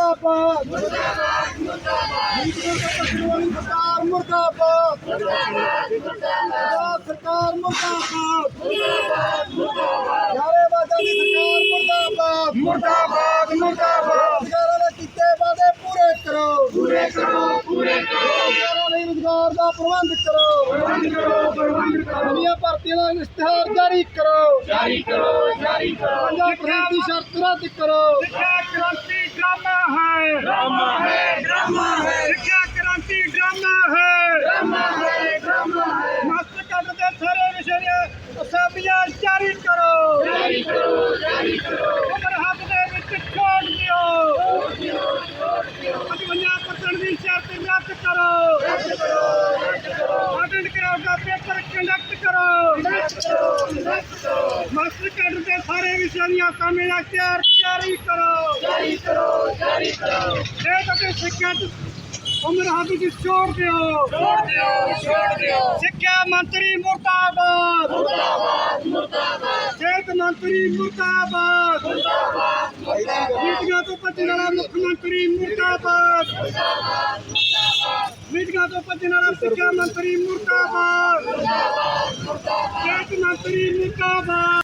ਮੁਰਦਾਬਾਦ ਮੁਰਦਾਬਾਦ ਮੁਰਦਾਬਾਦ। ਮੁਰਦਾਬਾਦ। ਪੰਜਾਬ ਸਰਕਾਰ ਮੁਰਦਾਬਾਦ। ਯਾਰੇ ਵਾਦਾ ਦੀ ਸਰਕਾਰ ਮੁਰਦਾਬਾਦ। ਮੁਰਦਾਬਾਦ ਮੁਰਦਾਬਾਦ। ਰੁਜ਼ਗਾਰਾਂ ਦੇ ਕੀਤੇ ਵਾਅਦੇ ਪੂਰੇ ਕਰੋ। ਪੂਰੇ ਕਰੋ ਪੂਰੇ ਕਰੋ। ਰੁਜ਼ਗਾਰਾਂ ਲਈ ਰੁਜ਼ਗਾਰ ਦਾ ਪ੍ਰਬੰਧ ਕਰੋ। ਪ੍ਰਬੰਧ ਕਰੋ ਪ੍ਰਬੰਧ ਕਰੋ। ਨਵੀਆਂ ਭਰਤੀਆਂ ਦਾ ਇਸ਼ਤਿਹਾਰ ਜਾਰੀ ਕਰੋ। ਜਾਰੀ ਕਰੋ ਜਾਰੀ ਕਰੋ। ਪੰਜਾਬ ਦੀ ਸ਼ਰਤ ਰੱਦ ਕਰੋ। ਮਾਸਟਰ ਕੱਟ ਦੇ ਸਾਰੇ ਵਿਸ਼ਿਆਂ ਦੀਆਂ ਅਸਾਮੀਆਂ ਤਿਆਰ ਜਾਰੀ ਕਰੋ ਜਾਰੀ ਕਰੋ ਜਾਰੀ ਕਰੋ ਇਹ ਤਾਂ ਕਿ ਸਿੱਖਿਆ ਚ ਉਮਰ ਹੱਦ ਦੀ ਛੋੜ ਦਿਓ ਛੋੜ ਦਿਓ ਛੋੜ ਦਿਓ ਸਿੱਖਿਆ ਮੰਤਰੀ ਮੁਰਦਾਬਾਦ ਮੁਰਦਾਬਾਦ ਮੁਰਦਾਬਾਦ ਸਿਹਤ ਮੰਤਰੀ ਮੁਰਦਾਬਾਦ। ਮੁਰਦਾਬਾਦ ਮੀਟਿੰਗਾਂ ਤੋਂ ਭੱਜਣ ਵਾਲਾ ਮੁੱਖ ਮੰਤਰੀ ਮੁਰਦਾਬਾਦ। ਮੀਟਿੰਗਾਂ ਤੋਂ ਭੱਜਣ ਵਾਲਾ ਸਿੱਖਿਆ ਮੰਤਰੀ ਮੁਰਦਾਬਾਦ। ਮੁਰਦਾਬਾਦ ਮੰਤਰੀ ਮੁਰਦਾਬਾਦ।